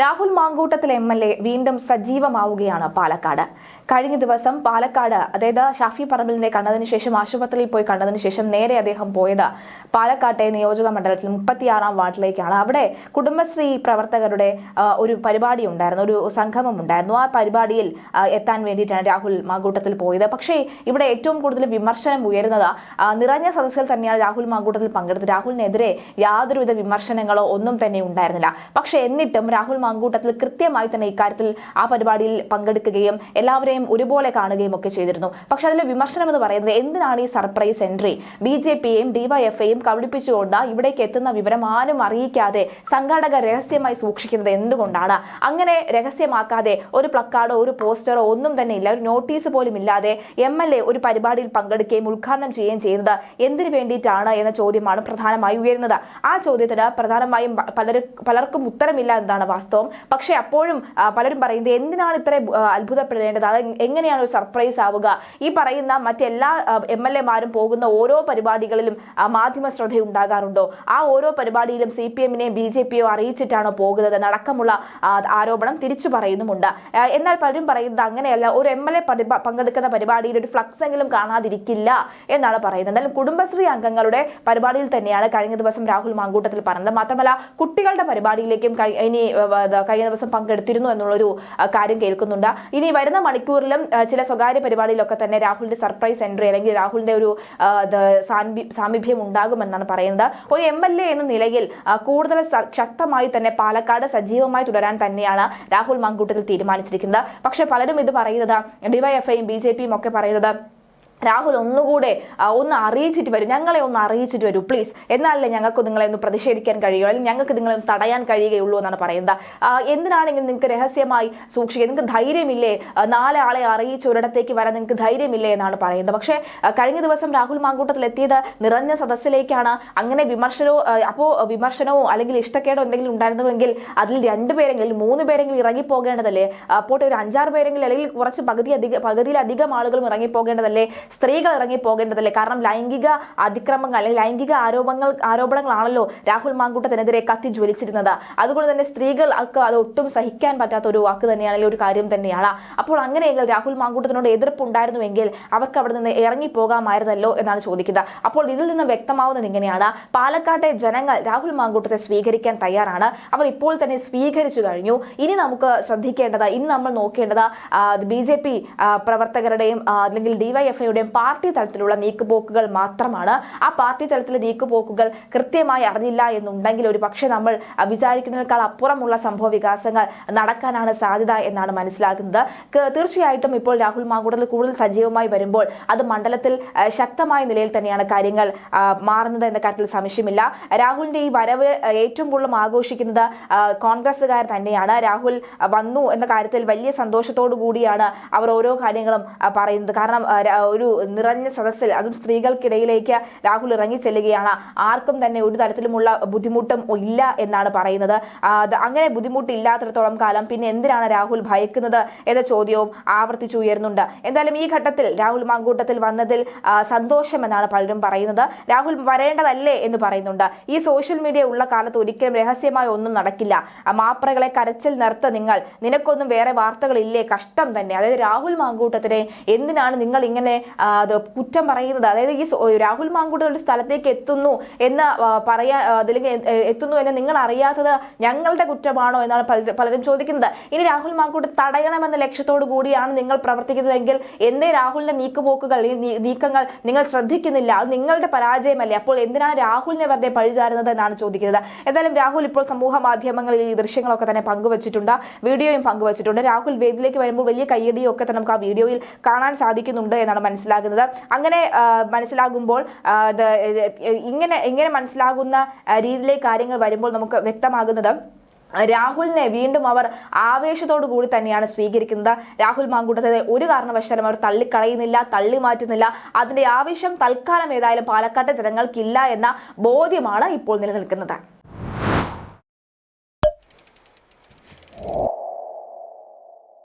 Rahul Mamkootathil M L A വീണ്ടും സജീവമാവുകയാണ് പാലക്കാട്. കഴിഞ്ഞ ദിവസം പാലക്കാട് അതായത് ഷാഫി പറമ്പിലിനെ കണ്ടതിന് ശേഷം ആശുപത്രിയിൽ പോയി കണ്ടതിന് ശേഷം നേരെ അദ്ദേഹം പോയത് പാലക്കാട്ടെ നിയോജക മണ്ഡലത്തിൽ മുപ്പത്തിയാറാം വാർഡിലേക്കാണ്. അവിടെ കുടുംബശ്രീ പ്രവർത്തകരുടെ ഒരു പരിപാടി ഉണ്ടായിരുന്നു ഒരു സംഗമം ഉണ്ടായിരുന്നു. ആ പരിപാടിയിൽ എത്താൻ വേണ്ടിയിട്ടാണ് രാഹുൽ മാങ്കൂട്ടത്തിൽ പോയത്. പക്ഷേ ഇവിടെ ഏറ്റവും കൂടുതൽ വിമർശനം ഉയരുന്നത് നിറഞ്ഞ സദസ്സിൽ തന്നെയാണ് രാഹുൽ മാങ്കൂട്ടത്തിൽ പങ്കെടുത്തത്. രാഹുലിനെതിരെ യാതൊരുവിധ വിമർശനങ്ങളോ ഒന്നും തന്നെ ഉണ്ടായിരുന്നില്ല. പക്ഷേ എന്നിട്ടും രാഹുൽ മാങ്കൂട്ടത്തിൽ കൃത്യമായി തന്നെ ഇക്കാര്യത്തിൽ ആ പരിപാടിയിൽ പങ്കെടുക്കുകയും എല്ലാവരെയും ഒരുപോലെ കാണുകയും ഒക്കെ ചെയ്തിരുന്നു. പക്ഷെ അതിലെ വിമർശനം എന്ന് പറയുന്നത് എന്തിനാണ് ഈ സർപ്രൈസ് എൻട്രി? ബി ജെ പിയെയും ഡിവൈഎഫ്ഐയും കബളിപ്പിച്ചുകൊണ്ട് ഇവിടേക്ക് എത്തുന്ന വിവരം ആരും അറിയിക്കാതെ സംഘാടക രഹസ്യമായി സൂക്ഷിക്കുന്നത് എന്തുകൊണ്ടാണ്? അങ്ങനെ രഹസ്യമാക്കാതെ ഒരു പ്ലക്കാർഡോ ഒരു പോസ്റ്ററോ ഒന്നും തന്നെ ഇല്ല. ഒരു നോട്ടീസ് പോലും ഇല്ലാതെ എം എൽ എ ഒരു പരിപാടിയിൽ പങ്കെടുക്കുകയും ഉദ്ഘാടനം ചെയ്യുകയും ചെയ്യുന്നത് എന്തിനു വേണ്ടിയിട്ടാണ് എന്ന ചോദ്യമാണ് പ്രധാനമായി ഉയരുന്നത്. ആ ചോദ്യത്തിന് പ്രധാനമായും പലർക്കും ഉത്തരമില്ല എന്നതാണ് വാസ്തവം. പക്ഷേ അപ്പോഴും പലരും പറയുന്നത് എന്തിനാണ് ഇത്ര അത്ഭുതപ്പെടേണ്ടത്? അത് എങ്ങനെയാണ് ഒരു സർപ്രൈസ് ആവുക? ഈ പറയുന്ന മറ്റെല്ലാ എം എൽ എമാരും പോകുന്ന ഓരോ പരിപാടികളിലും മാധ്യമ ശ്രദ്ധ ഉണ്ടാകാറുണ്ടോ ആ ഓരോ പരിപാടിയിലും സി പി എമ്മിനെയും ബി ജെ പിയോ അറിയിച്ചിട്ടാണോ പോകുന്നത് നടക്കമുള്ള ആരോപണം തിരിച്ചു പറയുന്നുമുണ്ട്. എന്നാൽ പലരും പറയുന്നത് അങ്ങനെയല്ല. ഒരു എം എൽ എ പങ്കെടുക്കുന്ന പരിപാടിയിൽ ഒരു ഫ്ലക്സ് എങ്കിലും കാണാതിരിക്കില്ല എന്നാണ് പറയുന്നത്. എന്നാലും കുടുംബശ്രീ അംഗങ്ങളുടെ പരിപാടിയിൽ തന്നെയാണ് കഴിഞ്ഞ ദിവസം രാഹുൽ മാങ്കൂട്ടത്തിൽ പറഞ്ഞത്. മാത്രമല്ല കുട്ടികളുടെ പരിപാടിയിലേക്കും ഇനി കഴിഞ്ഞ ദിവസം പങ്കെടുത്തിരുന്നു എന്നുള്ളൊരു കാര്യം കേൾക്കുന്നുണ്ട്. ഇനി വരുന്ന മണിക്കൂറിലും ചില സ്വകാര്യ പരിപാടിയിലൊക്കെ തന്നെ രാഹുലിന്റെ സർപ്രൈസ് എൻട്രി അല്ലെങ്കിൽ രാഹുലിന്റെ ഒരു സാമീപ്യം ഉണ്ടാകുമെന്നാണ് പറയുന്നത്. ഒരു എം എൽ എ എന്ന നിലയിൽ കൂടുതൽ ശക്തമായി തന്നെ പാലക്കാട് സജീവമായി തുടരാൻ തന്നെയാണ് രാഹുൽ മാങ്കൂട്ടത്തിൽ തീരുമാനിച്ചിരിക്കുന്നത്. പക്ഷെ പലരും ഇത് പറയുന്നത് ഡിവൈഎഫ്ഐയും ബി ജെ പിയും ഒക്കെ പറയുന്നത് രാഹുൽ ഒന്നുകൂടെ ഒന്ന് അറിയിച്ചിട്ട് വരും. ഞങ്ങളെ ഒന്ന് അറിയിച്ചിട്ട് വരൂ പ്ലീസ് എന്നാലല്ലേ ഞങ്ങൾക്ക് നിങ്ങളെ ഒന്ന് പ്രതിഷേധിക്കാൻ കഴിയുള്ളൂ അല്ലെങ്കിൽ ഞങ്ങൾക്ക് നിങ്ങളെ ഒന്ന് തടയാൻ കഴിയുകയുള്ളൂ എന്നാണ് പറയുന്നത്. എന്തിനാണെങ്കിലും നിങ്ങൾക്ക് രഹസ്യമായി സൂക്ഷിക്കുക. നിങ്ങൾക്ക് ധൈര്യമില്ലേ? നാലാളെ അറിയിച്ച് ഒരിടത്തേക്ക് വരാൻ നിങ്ങൾക്ക് ധൈര്യമില്ലേ എന്നാണ് പറയുന്നത്. പക്ഷേ കഴിഞ്ഞ ദിവസം രാഹുൽ മാങ്കൂട്ടത്തിൽ എത്തിയത് നിറഞ്ഞ സദസ്സിലേക്കാണ്. അങ്ങനെ വിമർശനവും അപ്പോൾ വിമർശനവും അല്ലെങ്കിൽ ഇഷ്ടക്കേടോ എന്തെങ്കിലും ഉണ്ടായിരുന്നുവെങ്കിൽ അതിൽ രണ്ടുപേരെങ്കിലും മൂന്ന് പേരെങ്കിലും ഇറങ്ങിപ്പോകേണ്ടതല്ലേ? അപ്പോൾ ഒരു അഞ്ചാറ് പേരെങ്കിലും അല്ലെങ്കിൽ കുറച്ച് പകുതി അധികം പകുതിയിലധികം ആളുകളും ഇറങ്ങിപ്പോകേണ്ടതല്ലേ? സ്ത്രീകൾ ഇറങ്ങി പോകേണ്ടതല്ലേ കാരണം ലൈംഗിക അതിക്രമങ്ങൾ അല്ലെങ്കിൽ ലൈംഗിക ആരോപണങ്ങൾ ആരോപണങ്ങളാണല്ലോ രാഹുൽ മാങ്കൂട്ടത്തിനെതിരെ കത്തി ജ്വലിച്ചിരുന്നത് അതുകൊണ്ട് തന്നെ സ്ത്രീകൾ അത് ഒട്ടും സഹിക്കാൻ പറ്റാത്ത ഒരു വാക്ക് തന്നെയാണ് അല്ലെങ്കിൽ ഒരു കാര്യം തന്നെയാണ്. അപ്പോൾ അങ്ങനെയെങ്കിൽ രാഹുൽ മാങ്കൂട്ടത്തിനോട് എതിർപ്പുണ്ടായിരുന്നുവെങ്കിൽ അവർക്ക് അവിടെ നിന്ന് ഇറങ്ങി പോകാമായിരുന്നല്ലോ എന്നാണ് ചോദിക്കുന്നത്. അപ്പോൾ ഇതിൽ നിന്ന് വ്യക്തമാവുന്നത് ഇങ്ങനെയാണ്. പാലക്കാട്ടെ ജനങ്ങൾ രാഹുൽ മാങ്കൂട്ടത്തെ സ്വീകരിക്കാൻ തയ്യാറാണ്. അവർ ഇപ്പോൾ തന്നെ സ്വീകരിച്ചു കഴിഞ്ഞു. ഇനി നമുക്ക് ശ്രദ്ധിക്കേണ്ടത് ഇനി നമ്മൾ നോക്കേണ്ടത് ബി ജെ പി പ്രവർത്തകരുടെയും അല്ലെങ്കിൽ അല്ലെങ്കിൽ ഡിവൈഎഫ്ഐയുടെയും പാർട്ടി തലത്തിലുള്ള നീക്കുപോക്കുകൾ മാത്രമാണ്. ആ പാർട്ടി തലത്തിലെ നീക്കുപോക്കുകൾ കൃത്യമായി അറിഞ്ഞില്ല എന്നുണ്ടെങ്കിൽ ഒരു പക്ഷേ നമ്മൾ വിചാരിക്കുന്നതിനേക്കാൾ അപ്പുറമുള്ള സംഭവ വികാസങ്ങൾ നടക്കാനാണ് സാധ്യത എന്നാണ് മനസ്സിലാക്കുന്നത്. തീർച്ചയായിട്ടും ഇപ്പോൾ രാഹുൽ മാങ്കൂടത്തിൽ കൂടുതൽ സജീവമായി വരുമ്പോൾ അത് മണ്ഡലത്തിൽ ശക്തമായ നിലയിൽ തന്നെയാണ് കാര്യങ്ങൾ മാറുന്നത് എന്ന കാര്യത്തിൽ സംശയമില്ല. രാഹുലിന്റെ ഈ വരവ് ഏറ്റവും കൂടുതൽ ആഘോഷിക്കുന്നത് കോൺഗ്രസ്സുകാർ തന്നെയാണ്. രാഹുൽ വന്നു എന്ന കാര്യത്തിൽ വലിയ സന്തോഷത്തോടു കൂടിയാണ് അവർ ഓരോ കാര്യങ്ങളും പറയുന്നത്. കാരണം ആ, രാ- നിറഞ്ഞ സദസ്സിൽ അതും സ്ത്രീകൾക്കിടയിലേക്ക് രാഹുൽ ഇറങ്ങി ചെല്ലുകയാണ് ആർക്കും തന്നെ ഒരു തരത്തിലുമുള്ള ബുദ്ധിമുട്ടും ഇല്ല എന്നാണ് പറയുന്നത്. അങ്ങനെ ബുദ്ധിമുട്ടില്ലാത്തിടത്തോളം കാലം പിന്നെ എന്തിനാണ് രാഹുൽ ഭയക്കുന്നത് എന്ന ചോദ്യവും ആവർത്തിച്ചു ആവർത്തിച്ചുയരുന്നുണ്ട് എന്തായാലും ഈ ഘട്ടത്തിൽ രാഹുൽ മാങ്കൂട്ടത്തിൽ വന്നതിൽ സന്തോഷം എന്നാണ് പലരും പറയുന്നത്. രാഹുൽ വരേണ്ടതല്ലേ എന്ന് പറയുന്നുണ്ട്. ഈ സോഷ്യൽ മീഡിയ ഉള്ള കാലത്ത് ഒരിക്കലും രഹസ്യമായി ഒന്നും നടക്കില്ല. മാപ്രകളെ കരച്ചിൽ നിർത്ത നിങ്ങൾ. നിനക്കൊന്നും വേറെ വാർത്തകളില്ലേ? കഷ്ടം തന്നെ. അതായത് രാഹുൽ മാങ്കൂട്ടത്തിനെ എന്തിനാണ് നിങ്ങൾ ഇങ്ങനെ അത് കുറ്റം പറയുന്നത്. അതായത് ഈ രാഹുൽ മാങ്കൂട്ടം ഒരു സ്ഥലത്തേക്ക് എത്തുന്നു എന്ന് പറയാ അതിലേക്ക് എത്തുന്നു എന്ന് നിങ്ങൾ അറിയാത്തത് ഞങ്ങളുടെ കുറ്റമാണോ എന്നാണ് പലരും ചോദിക്കുന്നത്. ഇനി രാഹുൽ മാങ്കൂട്ട് തടയണമെന്ന ലക്ഷ്യത്തോടു കൂടിയാണ് നിങ്ങൾ പ്രവർത്തിക്കുന്നതെങ്കിൽ എന്തേ രാഹുലിന്റെ നീക്കുപോക്കുകൾ നീക്കങ്ങൾ നിങ്ങൾ ശ്രദ്ധിക്കുന്നില്ല. അത് നിങ്ങളുടെ പരാജയമല്ലേ. അപ്പോൾ എന്തിനാണ് രാഹുലിനെ വെറുതെ പഴിചാരുന്നത് എന്നാണ് ചോദിക്കുന്നത്. എന്തായാലും രാഹുൽ ഇപ്പോൾ സമൂഹ മാധ്യമങ്ങളിൽ ഈ ദൃശ്യങ്ങളൊക്കെ തന്നെ പങ്കുവച്ചിട്ടുണ്ട്. വീഡിയോയും പങ്കുവച്ചിട്ടുണ്ട്. രാഹുൽ വേദിയിലേക്ക് വരുമ്പോൾ വലിയ കയ്യടിയും ഒക്കെ തന്നെ നമുക്ക് ആ വീഡിയോയിൽ കാണാൻ സാധിക്കുന്നുണ്ട് എന്നാണ് മനസ്സിലാകുന്നത്. അങ്ങനെ മനസ്സിലാകുമ്പോൾ ഇങ്ങനെ ഇങ്ങനെ മനസ്സിലാകുന്ന രീതിയിലെ കാര്യങ്ങൾ വരുമ്പോൾ നമുക്ക് വ്യക്തമാകുന്നത് രാഹുലിനെ വീണ്ടും അവർ ആവേശത്തോടു കൂടി തന്നെയാണ് സ്വീകരിക്കുന്നത്. രാഹുൽ മാങ്കൂട്ടത്തെ ഒരു കാരണവശാലും അവർ തള്ളിക്കളയുന്നില്ല തള്ളി മാറ്റുന്നില്ല അതിന്റെ ആവേശം തൽക്കാലം ഏതായാലും പാലക്കാട്ടെ ജനങ്ങൾക്കില്ല എന്ന ബോധ്യമാണ് ഇപ്പോൾ നിലനിൽക്കുന്നത്.